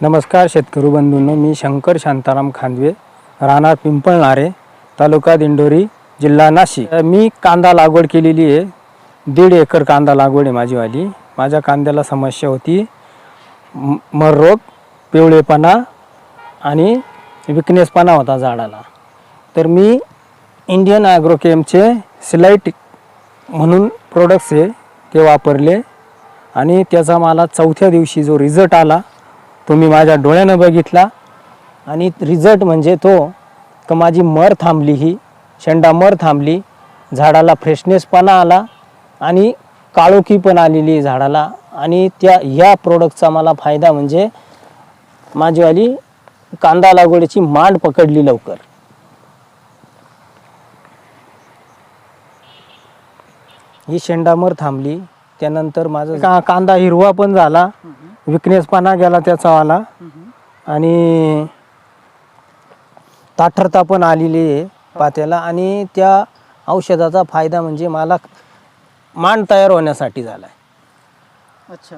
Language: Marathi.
नमस्कार शेतकरी बंधूंनो मी शंकर शांताराम खांदवे राहणार पिंपळणारे तालुका दिंडोरी जिल्हा नाशिक. मी कांदा लागवड केलेली आहे. दीड एकर कांदा लागवड आहे माझीवाली माझ्या कांद्याला समस्या होती. म- मर रोग पिवळेपणा आणि विकनेसपणा होता झाडाला. तर मी इंडियन ॲग्रोकेमचे सिलाईट म्हणून प्रोडक्ट्स आहे ते वापरले आणि त्याचा मला चौथ्या दिवशी जो रिझल्ट आला तो मी माझ्या डोळ्यानं बघितला. आणि रिझल्ट म्हणजे तो तर माझी मर थांबली ही. शेंडा मर थांबली. झाडाला फ्रेशनेसपणा आला. आणि काळोखी पण आलेली झाडाला. आणि त्या या प्रोडक्टचा मला फायदा म्हणजे माझीवाली कांदा लागवडीची मांड पकडली लवकर. ही शेंडामर थांबली. त्यानंतर माझा का कांदा हिरवा पण झाला. विकनेसपणा गेला त्याचावाला आणि ताठरता पण आलेली आहे पात्याला. आणि त्या औषधाचा फायदा म्हणजे मला मांड तयार होण्यासाठी झाला अच्छा.